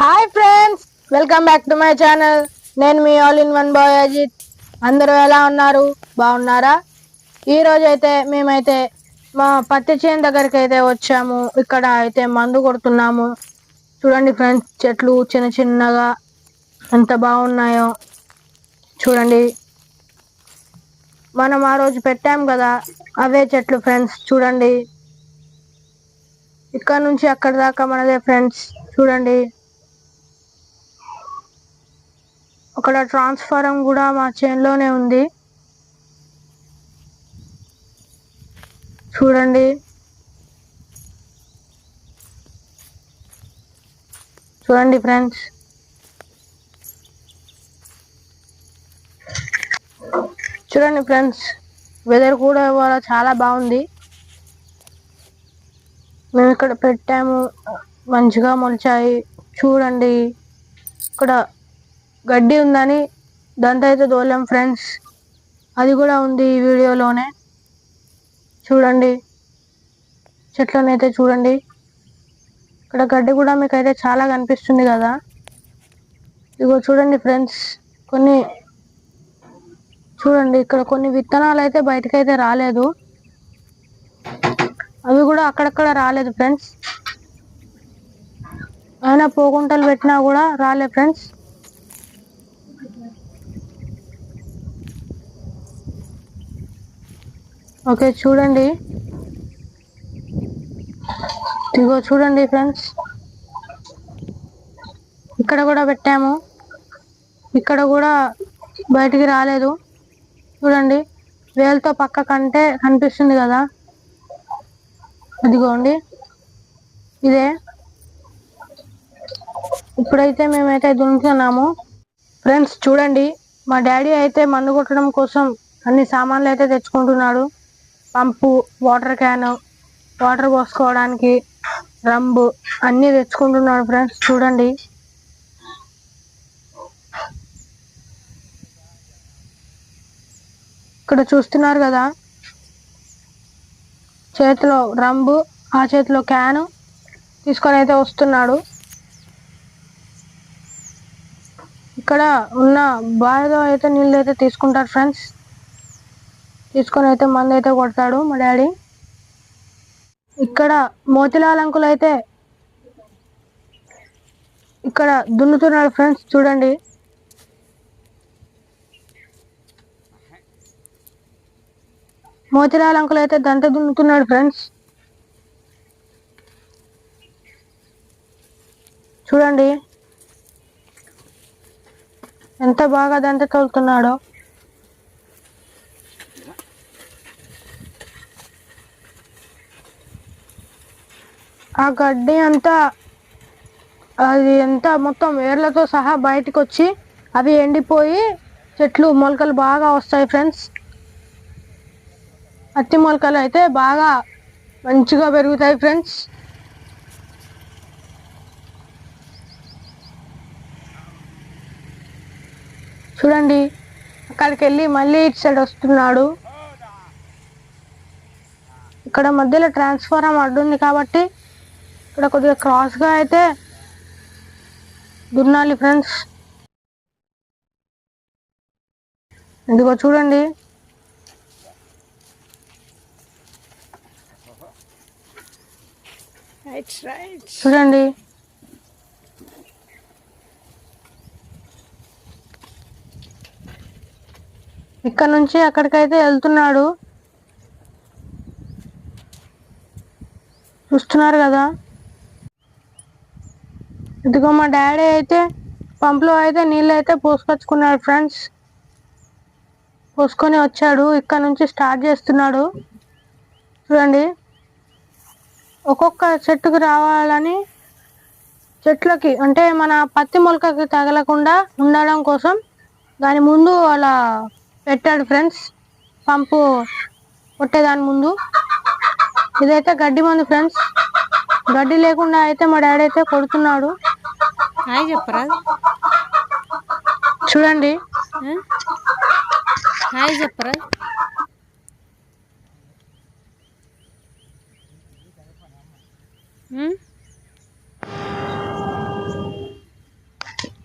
Hi friends welcome back to my channel నేను మీ all in one boy Ajith అందరూ ఎలా ఉన్నారు? బాగున్నారా? ఈరోజు అయితే మేమైతే మా పత్తి చేను దగ్గరికి అయితే వచ్చాము. ఇక్కడ అయితే మందు కొడుతున్నాము. చూడండి ఫ్రెండ్స్ చెట్లు చిన్న చిన్నగా ఎంత బాగున్నాయో. చూడండి. మనం ఆ రోజు పెట్టాం కదా అవే చెట్లు ఫ్రెండ్స్ చూడండి. ఇక్కడ నుంచి అక్కడ దాకా మనదే ఫ్రెండ్స్ చూడండి. అక్కడ ట్రాన్స్ఫారం కూడా మా చేన్లోనే ఉంది. చూడండి. చూడండి ఫ్రెండ్స్ చూడండి ఫ్రెండ్స్ వెదర్ కూడా ఇవాళ చాలా బాగుంది. మేము ఇక్కడ పెట్టాము. మంచిగా మొలిచాయి. చూడండి. ఇక్కడ గడ్డి ఉందని దంత అయితే దోలాం ఫ్రెండ్స్ అది కూడా ఉంది ఈ వీడియోలోనే. చూడండి. చెట్లనైతే అయితే చూడండి. ఇక్కడ గడ్డి కూడా మీకు అయితే చాలా కనిపిస్తుంది కదా. ఇగో చూడండి ఫ్రెండ్స్ కొన్ని చూడండి ఇక్కడ కొన్ని విత్తనాలు అయితే బయటకైతే రాలేదు. అవి కూడా అక్కడక్కడ రాలేదు ఫ్రెండ్స్ అయినా పోగుంటలు పెట్టినా కూడా రాలే ఫ్రెండ్స్ ఓకే చూడండి. ఇదిగో చూడండి ఫ్రెండ్స్. ఇక్కడ కూడా పెట్టాము. ఇక్కడ కూడా బయటికి రాలేదు. చూడండి వేలతో పక్క కంటే కనిపిస్తుంది కదా. అదిగోండి ఇదే. ఇప్పుడైతే మేమైతే దున్నుతున్నాము ఫ్రెండ్స్ చూడండి. మా డాడీ అయితే మందు కొట్టడం కోసం అన్ని సామాన్లు అయితే తెచ్చుకుంటున్నాడు. పంపు వాటర్ క్యాన్ వాటర్ పోసుకోవడానికి రంబు అన్ని తెచ్చుకుంటున్నాడు ఫ్రెండ్స్. చూడండి. ఇక్కడ చూస్తున్నారు కదా? చేతిలో రంబు ఆ చేతిలో క్యాను తీసుకొని అయితే వస్తున్నాడు. ఇక్కడ ఉన్న బావిలో అయితే నీళ్ళు అయితే తీసుకుంటారు ఫ్రెండ్స్. తీసుకొని అయితే మందు అయితే కొడతాడు మా డాడీ. ఇక్కడ మోతిలాల్ అంకుల్ అయితే ఇక్కడ దున్నుతున్నాడు ఫ్రెండ్స్ చూడండి. మోతిలాల్ అంకుల్ అయితే దంత దున్నుతున్నాడు ఫ్రెండ్స్. చూడండి. ఎంత బాగా దంత తోలుతున్నాడో. ఆ గడ్డి అంతా అది అంతా మొత్తం వేర్లతో సహా బయటకు వచ్చి అవి ఎండిపోయి చెట్లు మొలకలు బాగా వస్తాయి ఫ్రెండ్స్. పత్తి మొలకలు అయితే బాగా మంచిగా పెరుగుతాయి ఫ్రెండ్స్. చూడండి అక్కడికి వెళ్ళి మళ్ళీ ఇటు సైడ్ వస్తున్నాడు. ఇక్కడ మధ్యలో ట్రాన్స్ఫారం అడ్డు ఉంది కాబట్టి ఇక్కడ కొద్దిగా క్రాస్గా అయితే దున్నాలి ఫ్రెండ్స్ ఇదిగో చూడండి. చూడండి. ఇక్కడ నుంచి అక్కడికైతే వెళ్తున్నాడు. చూస్తున్నారు కదా. ఇదిగో మా డాడీ అయితే పంపులో అయితే నీళ్ళు అయితే పోసుకొచ్చుకున్నాడు ఫ్రెండ్స్. పోసుకొని వచ్చాడు. ఇక్కడ నుంచి స్టార్ట్ చేస్తున్నాడు. చూడండి. ఒక్కొక్క చెట్టుకు రావాలని చెట్లకి అంటే మన పత్తి మొలకకి తగలకుండా ఉండడం కోసం దాని ముందు అలా పెట్టాడు ఫ్రెండ్స్. పంపు కొట్టేదాని ముందు. ఇదైతే గడ్డి మందు ఫ్రెండ్స్. గడ్డి లేకుండా అయితే మా డాడీ అయితే కొడుతున్నాడు. హాయ్ చెప్పరా చూడండి. హాయ్ చెప్పరా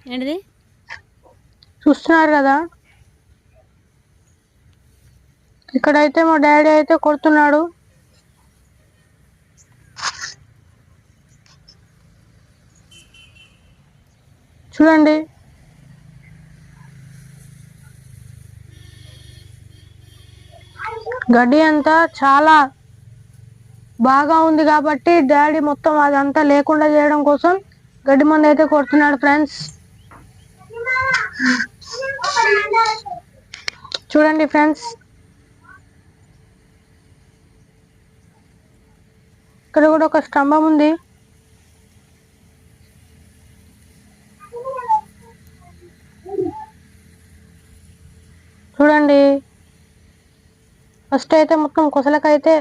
ఏంటిది? చూస్తున్నారు కదా? ఇక్కడైతే మా డాడీ అయితే కొడుతున్నాడు. చూడండి. గడ్డి అంతా చాలా బాగా ఉంది కాబట్టి డాడీ మొత్తం అదంతా లేకుండా చేయడం కోసం గడ్డి మంది అయితే కొడుతున్నాడు ఫ్రెండ్స్. చూడండి ఫ్రెండ్స్. ఇక్కడ కూడా ఒక స్తంభం ఉంది చూడండి ఫస్ట్ అయితే మొత్తం కొసలకైతే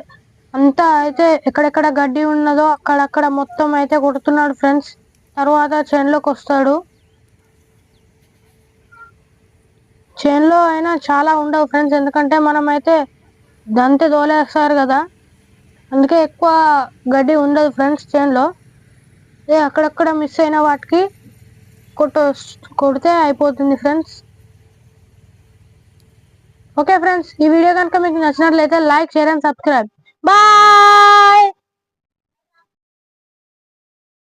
అంతా అయితే ఎక్కడెక్కడ గడ్డి ఉన్నదో అక్కడక్కడ మొత్తం అయితే కొడుతున్నాడు ఫ్రెండ్స్. తర్వాత చేనులోకి వస్తాడు. చేనులో అయినా చాలా ఉండవు ఫ్రెండ్స్. ఎందుకంటే మనం అయితే దంతే తోలేస్తారు కదా. అందుకే ఎక్కువ గడ్డి ఉండదు ఫ్రెండ్స్ చేనులో. ఏ అక్కడక్కడ మిస్ అయిన వాటికి కొట్ట కొడితే అయిపోతుంది ఫ్రెండ్స్. ఓకే ఫ్రెండ్స్ ఈ వీడియో కనుక మీకు నచ్చినట్లయితే like share and subscribe bye